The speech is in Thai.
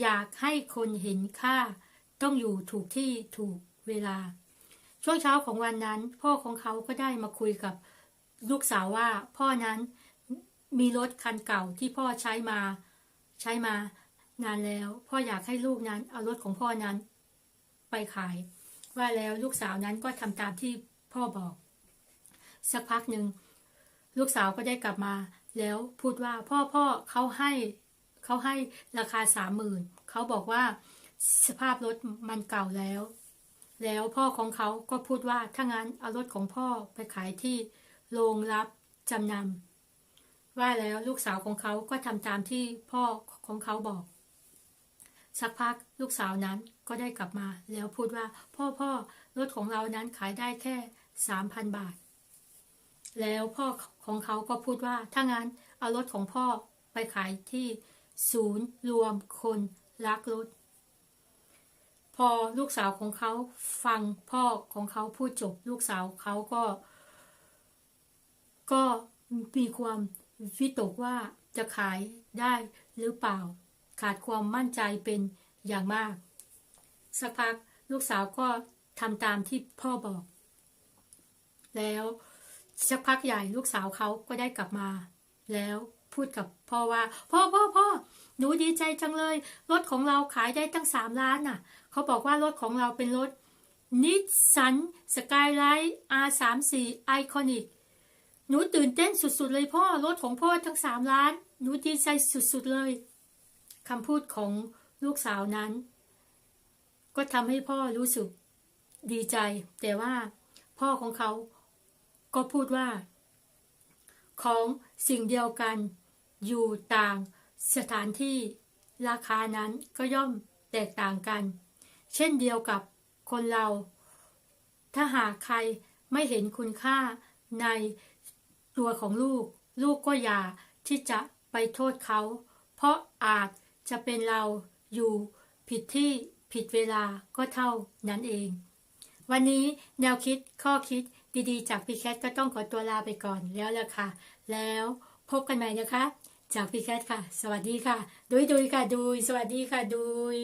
อยากให้คนเห็นค่า ต้องอยู่ถูกที่ถูกเวลา ช่วงเช้าของวันนั้น พ่อของเขาก็ได้มาคุยกับลูกสาวว่า พ่อนั้นมีรถคันเก่าที่พ่อใช้มา ใช้มานานแล้ว พ่ออยากให้ลูกนั้นเอารถของพ่อนั้น ไปขาย ว่าแล้วลูกสาวนั้นก็ทำตามที่พ่อบอก สักพักหนึ่งลูกสาวก็ได้กลับมา แล้วพูดว่าพ่อพ่อเขาให้ เขาให้ราคาสามหมื่นเขาบอกว่าสภาพรถมันเก่าแล้ว แล้วพ่อของเขาก็พูดว่าถ้างั้นเอารถของพ่อไปขายที่โรงรับจำนำว่าแล้วลูกสาวของเขาก็ทำตามที่พ่อของเขาบอก สักพักลูกสาวนั้นก็ได้กลับมา แล้วพูดว่าพ่อพ่อรถของเรานั้นขายได้แค่สามพันบาท แล้วพ่อของเขาก็พูดว่าถ้างั้นเอารถของพ่อไปขายที่ ศูนย์รวมคนรักรถ พอลูกสาวของเขาฟังพ่อของเขาพูดจบ ลูกสาวเขาก็ ก็มีความวิตกว่าจะขายได้หรือเปล่า ขาดความมั่นใจเป็นอย่างมาก สักพักลูกสาวก็ทำตามที่พ่อบอก แล้วสักพักใหญ่ลูกสาวเขาก็ได้กลับมา แล้ว พูดกับพ่อว่า พ่อพ่อพ่อหนูดีใจจังเลย รถของเราขายได้ตั้งสามล้านน่ะ เขาบอกว่ารถของเราเป็นรถนิสสันสกายไลท์ R34 Iconic หนูตื่นเต้นสุดๆเลยพ่อ รถของพ่อทั้งสามล้าน หนูดีใจสุดๆเลยคำพูดของลูกสาวนั้น ก็ทำให้พ่อรู้สึกดีใจ แต่ว่าพ่อของเขาก็พูดว่า ของสิ่งเดียวกัน อยู่ต่างสถานที่ราคานั้นก็ย่อมแตกต่างกัน เช่นเดียวกับคนเรา ถ้าหากใครไม่เห็นคุณค่าในตัวของลูก ลูกก็อย่าที่จะไปโทษเขา เพราะอาจจะเป็นเราอยู่ผิดที่ผิดเวลาก็เท่านั้นเอง วันนี้แนวคิดข้อคิดดีๆ จากพี่แคทก็ต้องขอตัวลาไปก่อนแล้วละค่ะ แล้วพบกันใหม่นะคะ จากพี่แคทค่ะ สวัสดีค่ะ ดุยดุยค่ะ ดุย สวัสดีค่ะ ดุย